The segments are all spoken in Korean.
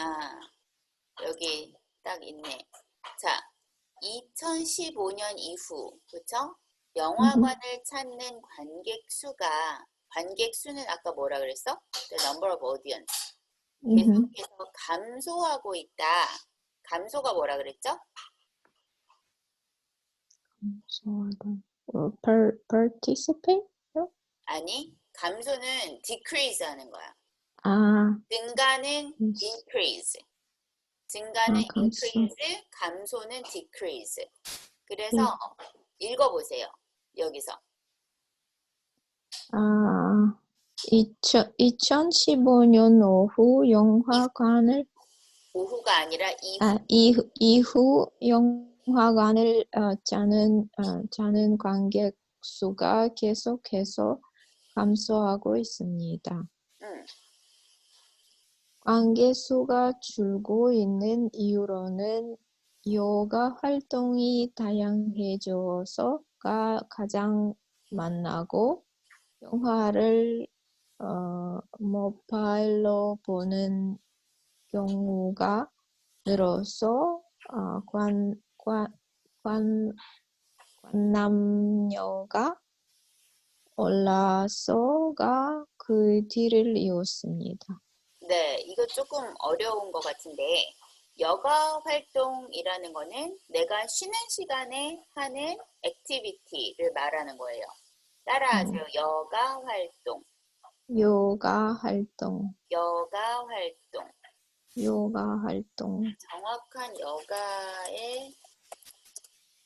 아, 여기 딱 있네. 자, 2015년 이후, 그쵸? 영화관을 찾는 관객 수가, 관객 수는 아까 뭐라 그랬어? The number of audience. 계속해서 감소하고 있다. 감소가 뭐라 그랬죠? Uh, per participate? 아니, 감소는 decrease 하는 거야. 아, 증가는 increase. 증가는 아, 감소. increase, 감소는 decrease. 그래서 읽어보세요. 여기서. 아, 2000, 2015년 오후 영화관을 오후가 아니라 이후. 아, 이후, 이후 영화관을 어, 자는 어, 자는 관객 수가 계속해서 감소하고 있습니다. 응. 관객 수가 줄고 있는 이유로는 요가 활동이 다양해져서가 가장 많고 영화를 어, 모바일로 보는 경우가 늘어서 어, 관, 관, 관, 관람료가 올라서가 그 뒤를 이었습니다. 네, 이거 조금 어려운 것 같은데, 여가 활동이라는 거는 내가 쉬는 시간에 하는 액티비티를 말하는 거예요. 따라하세요. 여가 활동, 요가 활동, 여가 활동. 요가 활동. 정확한 여가의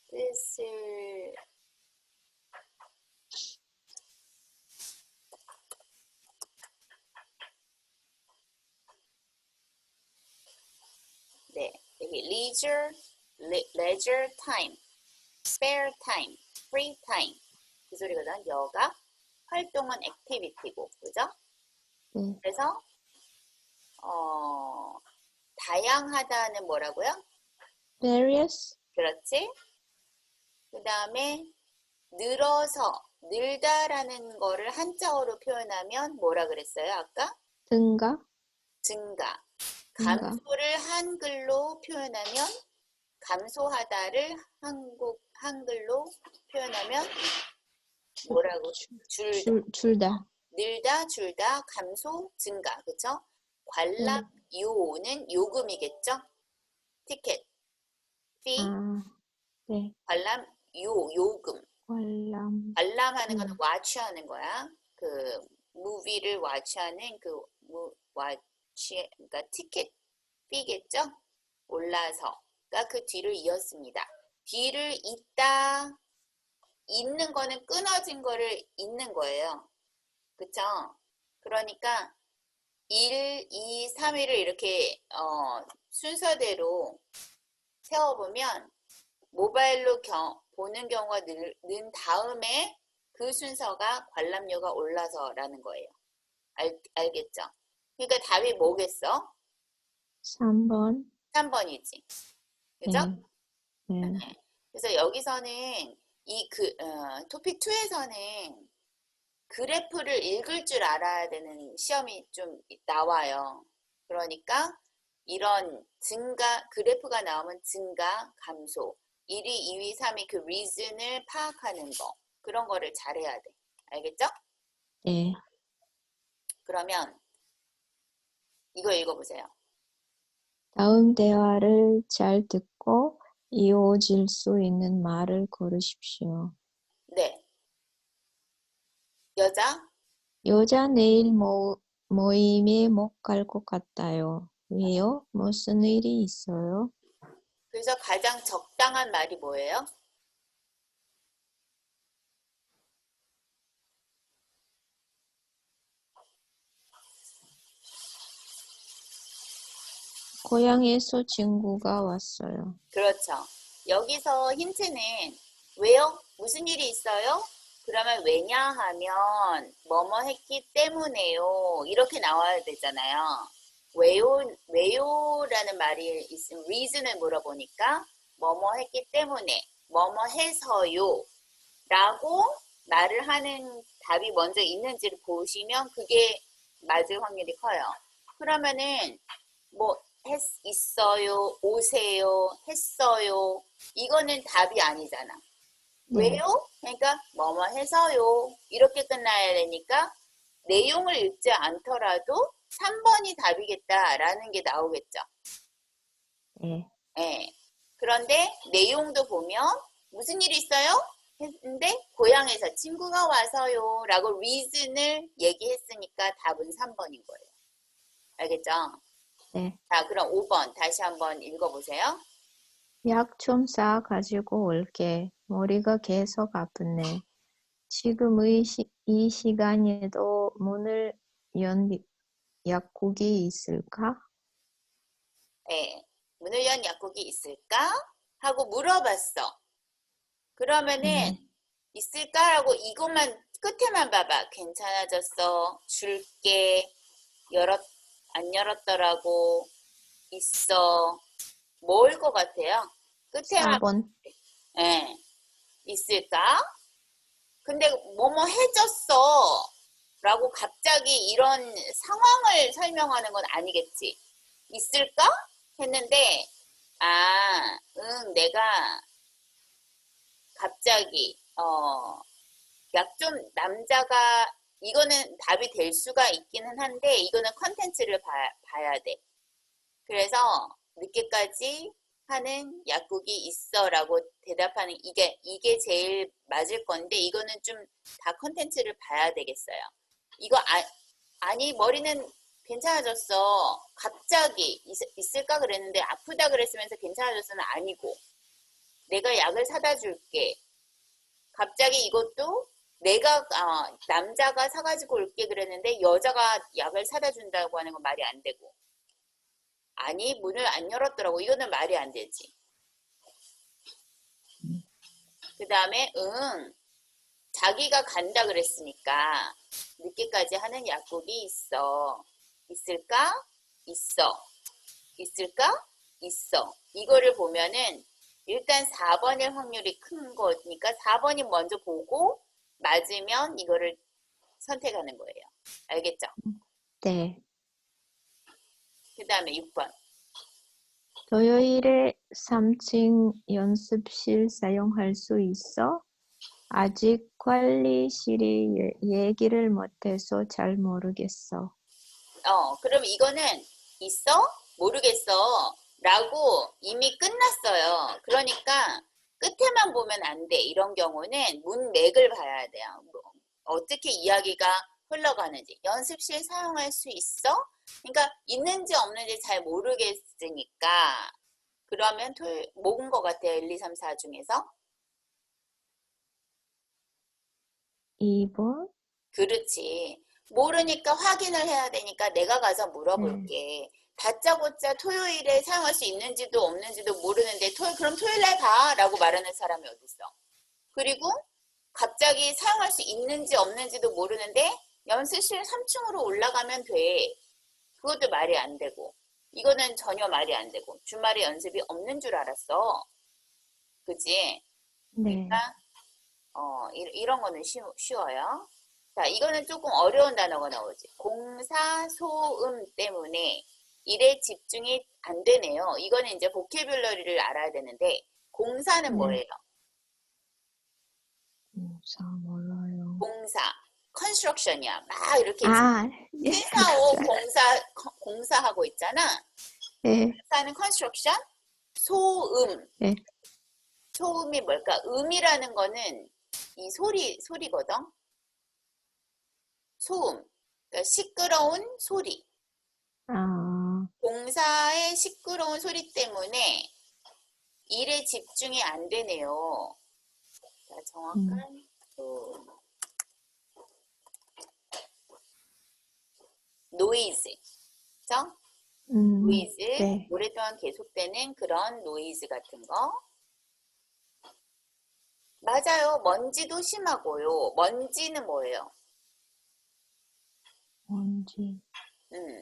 뜻을 네, 여기 leisure, le- leisure time, spare time, free time 그 소리거든. 여가 활동은 액티비티고, 그죠? 네. 그래서 어 다양하다는 뭐라고요? various, 그렇지? 그 다음에 늘어서 늘다라는 거를 한자어로 표현하면 뭐라 그랬어요? 아까 증가, 증가. 증가. 감소를 한글로 표현하면 감소하다를 한국 한글로 표현하면 뭐라고 줄 줄, 줄다. 늘다 줄다 감소 증가 그쵸? 관람 요는 요금이겠죠? 티켓 피 아, 네. 관람 요 요금 관람, 관람하는 거는 음. 와치하는 거야. 그 무비를 와치하는 그 무, 와 치 그러니까 티켓 피겠죠? 올라서 그러니까 그 뒤를 이었습니다. 뒤를 잇다 잇는 거는 끊어진 거를 잇는 거예요. 그쵸? 그러니까 1, 2, 3위를 이렇게 어, 순서대로 세워보면 모바일로 겨- 보는 경우가 늘, 는 다음에 그 순서가 관람료가 올라서라는 거예요. 알, 알겠죠? 그러니까 답이 뭐겠어? 3번. 3번이지. 그죠? 네. 네. 그래서 여기서는 이 그, 어, 토픽 2에서는 그래프를 읽을 줄 알아야 되는 시험이 좀 나와요. 그러니까 이런 증가, 그래프가 나오면 증가, 감소, 1위, 2위, 3위 그 리즌을 파악하는 거. 그런 거를 잘해야 돼. 알겠죠? 네. 그러면 이거 읽어보세요. 다음 대화를 잘 듣고 이어질 수 있는 말을 고르십시오. 네. 여자, 여자 내일 모, 모임에 못 갈 것 같아요. 왜요? 무슨 일이 있어요? 그래서 가장 적당한 말이 뭐예요? 고향에서 친구가 왔어요. 그렇죠. 여기서 힌트는 왜요? 무슨 일이 있어요? 그러면 왜냐 하면 뭐뭐 했기 때문에요. 이렇게 나와야 되잖아요. 왜요? 왜요라는 말이 있으면 reason을 물어보니까 뭐뭐 했기 때문에 뭐뭐 해서요. 라고 말을 하는 답이 먼저 있는지를 보시면 그게 맞을 확률이 커요. 그러면은 뭐 했, 있어요, 오세요, 했어요. 이거는 답이 아니잖아. 네. 왜요? 그러니까 뭐뭐 해서요. 이렇게 끝나야 되니까 내용을 읽지 않더라도 3번이 답이겠다라는 게 나오겠죠. 네. 예. 그런데 내용도 보면 무슨 일이 있어요? 했는데 고향에서 친구가 와서요 라고 reason을 얘기했으니까 답은 3번인 거예요. 알겠죠? 네. 자, 그럼 5번 다시 한번 읽어보세요. 약 좀 싸 가지고 올게. 머리가 계속 아프네. 지금 이, 시, 이 시간에도 문을 연 약국이 있을까? 예. 문을 연 약국이 있을까? 하고 물어봤어. 그러면은 음. 있을까라고 이것만 끝에만 봐봐. 괜찮아졌어. 줄게. 열었 안 열었더라고. 있어. 뭘 것 같아요? 끝에만 4번. 예. 있을까? 근데 뭐뭐 해줬어. 라고 갑자기 이런 상황을 설명하는 건 아니겠지. 있을까? 했는데, 아, 응, 내가 갑자기, 어, 약 좀 남자가, 이거는 답이 될 수가 있기는 한데, 이거는 컨텐츠를 봐, 봐야 돼. 그래서 늦게까지 하는 약국이 있어 라고 대답하는 이게 이게 제일 맞을 건데 이거는 좀 다 컨텐츠를 봐야 되겠어요. 이거 아, 아니 머리는 괜찮아졌어. 갑자기 있, 을까 그랬는데 아프다 그랬으면서 괜찮아졌어는 아니고 내가 약을 사다 줄게. 갑자기 이것도 내가 아, 남자가 사가지고 올게 그랬는데 여자가 약을 사다 준다고 하는 건 말이 안 되고. 아니 문을 안 열었더라고. 이거는 말이 안 되지. 그 다음에 응. 자기가 간다 그랬으니까 늦게까지 하는 약국이 있어. 있을까? 있어. 있을까? 있어. 이거를 보면은 일단 4번일 확률이 큰 거니까 4번이 먼저 보고 맞으면 이거를 선택하는 거예요 알겠죠 네. 그 다음에 6번 토요일에 3층 연습실 사용할 수 있어? 아직 관리실이 예- 얘기를 못해서 잘 모르겠어. 어, 그럼 이거는 있어? 모르겠어. 라고 이미 끝났어요. 그러니까 끝에만 보면 안 돼. 이런 경우는 문맥을 봐야 돼요. 뭐, 어떻게 이야기가 흘러가는지. 연습실 사용할 수 있어? 그러니까 있는지 없는지 잘 모르겠으니까 그러면 토요일, 뭐인 것 같아요? 1, 2, 3, 4 중에서? 2번? 그렇지. 모르니까 확인을 해야 되니까 내가 가서 물어볼게. 다짜고짜 토요일에 사용할 수 있는지도 없는지도 모르는데 토요 그럼 토요일날 가라고 말하는 사람이 어딨어. 그리고 갑자기 사용할 수 있는지 없는지도 모르는데 연습실 3층으로 올라가면 돼. 그것도 말이 안 되고 이거는 전혀 말이 안 되고 주말에 연습이 없는 줄 알았어. 그지? 네. 어, 이, 이런 거는 쉬, 쉬워요. 자, 이거는 조금 어려운 단어가 나오지. 공사, 소음 때문에 일에 집중이 안 되네요. 이거는 이제 보케뷸러리를 알아야 되는데, 공사는 네. 뭐예요? 공사 몰라요. 공사, 컨스트럭션이야. 막 이렇게 아, 예. 회사오 공사, 거- 공사하고 있잖아. 네. 공사는 컨스트럭션, 소음. 네. 소음이 뭘까? 음이라는 거는 이 소리, 소리거든? 소음. 그러니까 시끄러운 소리. 아, 공사의 시끄러운 소리 때문에 일에 집중이 안 되네요. 자, 정확한 소음. 노이즈. 그죠? 음, 노이즈. 네. 오랫동안 계속되는 그런 노이즈 같은 거. 맞아요. 먼지도 심하고요. 먼지는 뭐예요? 뭔지. 음,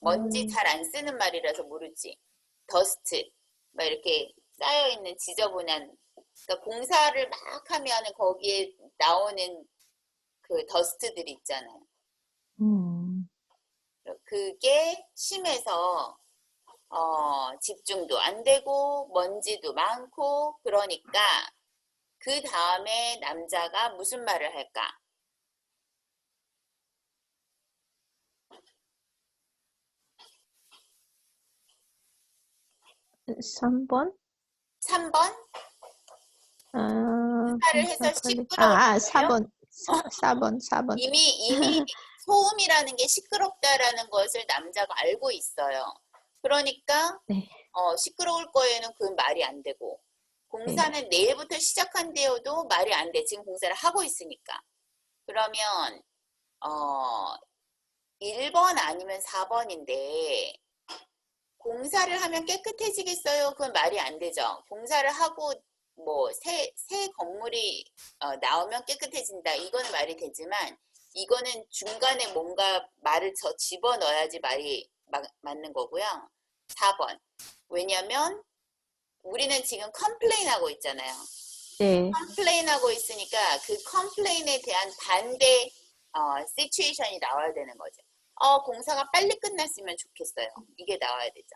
먼지 음. 잘안 쓰는 말이라서 모르지. 더스트. 막 이렇게 쌓여있는 지저분한, 그러니까 공사를 막 하면은 거기에 나오는 그 더스트들이 있잖아요. 음, 그게 심해서, 어, 어, 집중도 안 되고 먼지도 많고 그러니까 그 다음에 남자가 무슨 말을 할까? 3번? 3번 아, 말을 해서 시끄러운 아, 아, 거예요? 4번. 4 번, 4번. 이미 이미 소음이라는 게 시끄럽다라는 것을 남자가 알고 있어요. 그러니까 네. 어, 시끄러울 거에는 그건 말이 안 되고 공사는 내일부터 시작한대요도 말이 안 돼. 지금 공사를 하고 있으니까. 그러면 어 1번 아니면 4번인데 공사를 하면 깨끗해지겠어요? 그건 말이 안 되죠. 공사를 하고 뭐새 새 건물이 어, 나오면 깨끗해진다. 이거는 말이 되지만 이거는 중간에 뭔가 말을 저 집어 넣어야지 말이 마- 맞는 거고요. 4번. 왜냐면 우리는 지금 컴플레인 하고 있잖아요. 네. 컴플레인 하고 있으니까 그 컴플레인에 대한 반대 어, 시츄에이션이 나와야 되는 거죠. 어, 공사가 빨리 끝났으면 좋겠어요. 이게 나와야 되죠.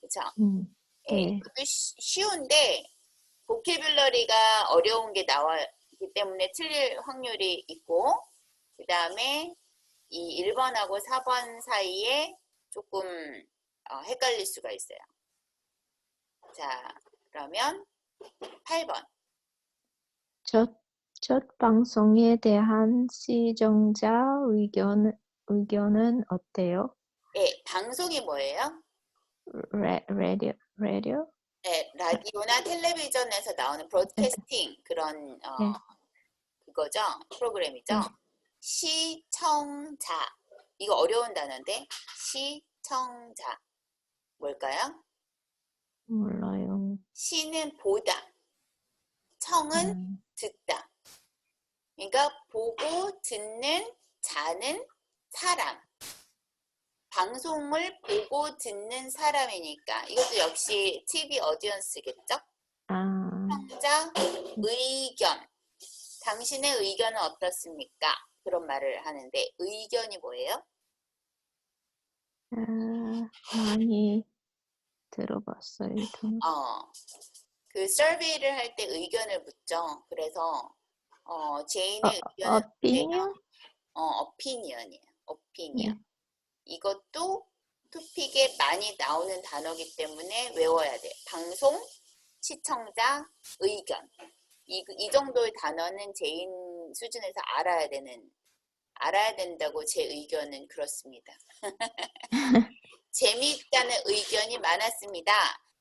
그렇죠? 음, 예, 네. 이것도 쉬- 쉬운데 보케뷸러리가 어려운 게 나왔기 때문에 틀릴 확률이 있고 그 다음에 이 1번하고 4번 사이에 조금 어, 헷갈릴 수가 있어요. 자, 그러면 8번. 첫, 첫 방송에 대한 시청자 의견, 의견은 어때요? 예, 방송이 뭐예요? 레, 라디오, 라디오? 네, 라디오나 텔레비전에서 나오는 브로드캐스팅 그런 어, 네. 그거죠 프로그램이죠. 네. 시청자 이거 어려운 단어인데 시청자 뭘까요? 몰라요. 시는 보다, 청은 음, 듣다. 그러니까 보고 듣는 자는 사람. 방송을 보고 듣는 사람이니까 이것도 역시 TV 어디언스겠죠? 아, 시청자 의견. 당신의 의견은 어떻습니까? 그런 말을 하는데 의견이 뭐예요? 아, 많이 들어봤어요. 좀. 어, 그 서베이를 할 때 의견을 묻죠. 그래서 어, 제인의 의견은 어때요? opinion? 어, opinion이에요. Opinion. 네. 이것도 토픽에 많이 나오는 단어기 때문에 외워야 돼. 방송, 시청자, 의견. 이, 이 정도의 단어는 제인 수준에서 알아야 되는, 알아야 된다고 제 의견은 그렇습니다. 재미있다는 의견이 많았습니다.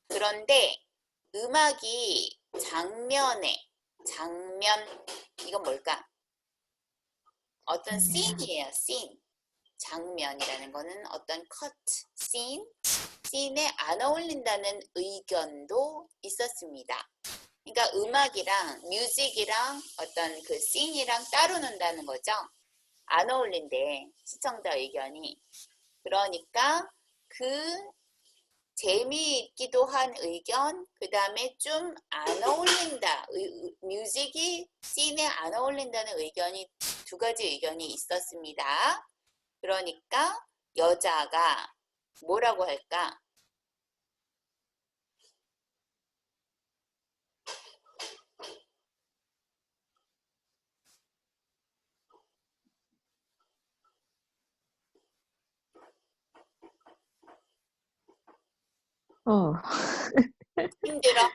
그런데 음악이 장면에, 장면, 이건 뭘까? 어떤 음. 씬이에요, 씬. 장면이라는 거는 어떤 컷, 씬, 씬에 안 어울린다는 의견도 있었습니다. 그러니까 음악이랑 뮤직이랑 어떤 그 씬이랑 따로 논다는 거죠. 안 어울린대, 시청자 의견이. 그러니까 그 재미있기도 한 의견, 그 다음에 좀 안 어울린다, 뮤직이 씬에 안 어울린다는 의견이 두 가지 의견이 있었습니다. 그러니까 여자가 뭐라고 할까? 어, 힘들어?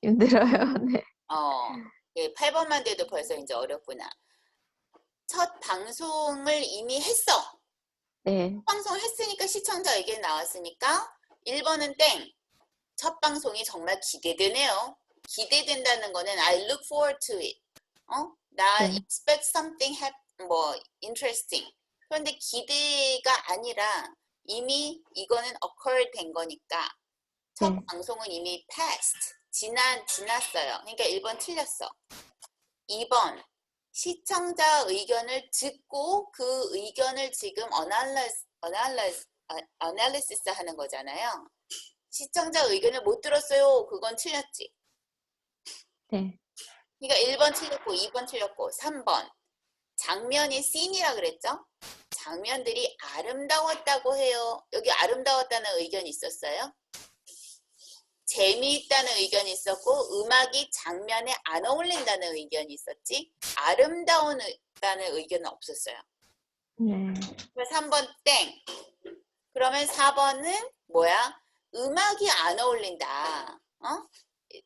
힘들어요. 네. 어, 예, 8번만 돼도 벌써 이제 어렵구나. 첫 방송을 이미 했어. 네. 방송 했으니까 시청자 의견 나왔으니까 1번은 땡. 첫 방송이 정말 기대되네요. 기대된다는 거는 I look forward to it. 어? 나 네. expect something hap, 뭐 interesting. 그런데 기대가 아니라 이미 이거는 occur 된 거니까 첫 네. 방송은 이미 past, 지난, 지났어요. 그러니까 1번 틀렸어. 2번, 시청자 의견을 듣고 그 의견을 지금 analyze, 아, analysis 하는 거잖아요. 시청자 의견을 못 들었어요. 그건 틀렸지. 네. 그러니까 1번 틀렸고 2번 틀렸고 3번 장면이 씬이라 그랬죠? 장면들이 아름다웠다고 해요. 여기 아름다웠다는 의견이 있었어요? 재미있다는 의견이 있었고 음악이 장면에 안 어울린다는 의견이 있었지 아름다운다는 의견은 없었어요. 네. 그래서 3번 땡. 그러면 4번은 뭐야? 음악이 안 어울린다. 어?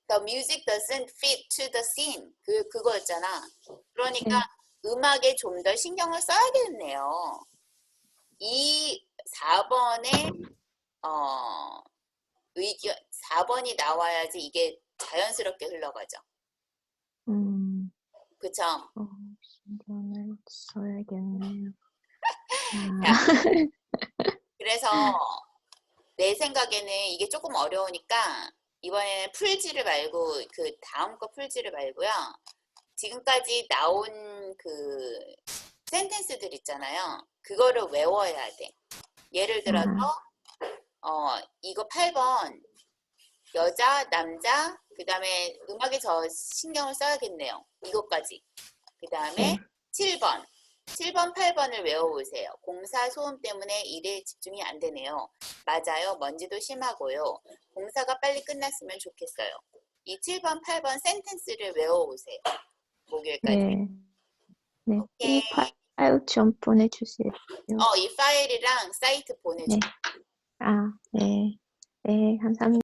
The music doesn't fit to the scene. 그 그거였잖아. 그러니까 음악에 좀 더 신경을 써야겠네요. 이 4번에 어 의견 4번이 나와야지 이게 자연스럽게 흘러가죠. 음, 그쵸? 어, 신경을 써야겠네요. 야. 아, 그래서 내 생각에는 이게 조금 어려우니까 이번에는 풀지를 말고 그 다음 거 풀지를 말고요. 지금까지 나온 그 센텐스들 있잖아요. 그거를 외워야 돼. 예를 들어서 어 이거 8번 여자, 남자, 그 다음에 음악에 저 신경을 써야겠네요. 이것까지. 그 다음에 네. 7번. 7번, 8번을 외워보세요. 공사 소음 때문에 일에 집중이 안 되네요. 맞아요. 먼지도 심하고요. 공사가 빨리 끝났으면 좋겠어요. 이 7번, 8번 센텐스를 외워보세요. 목요일까지. 네. 네. 오케이. 이 파일 좀 보내주세요. 어, 이 파일이랑 사이트 보내줄게요. 아, 네. 네, 감사합니다.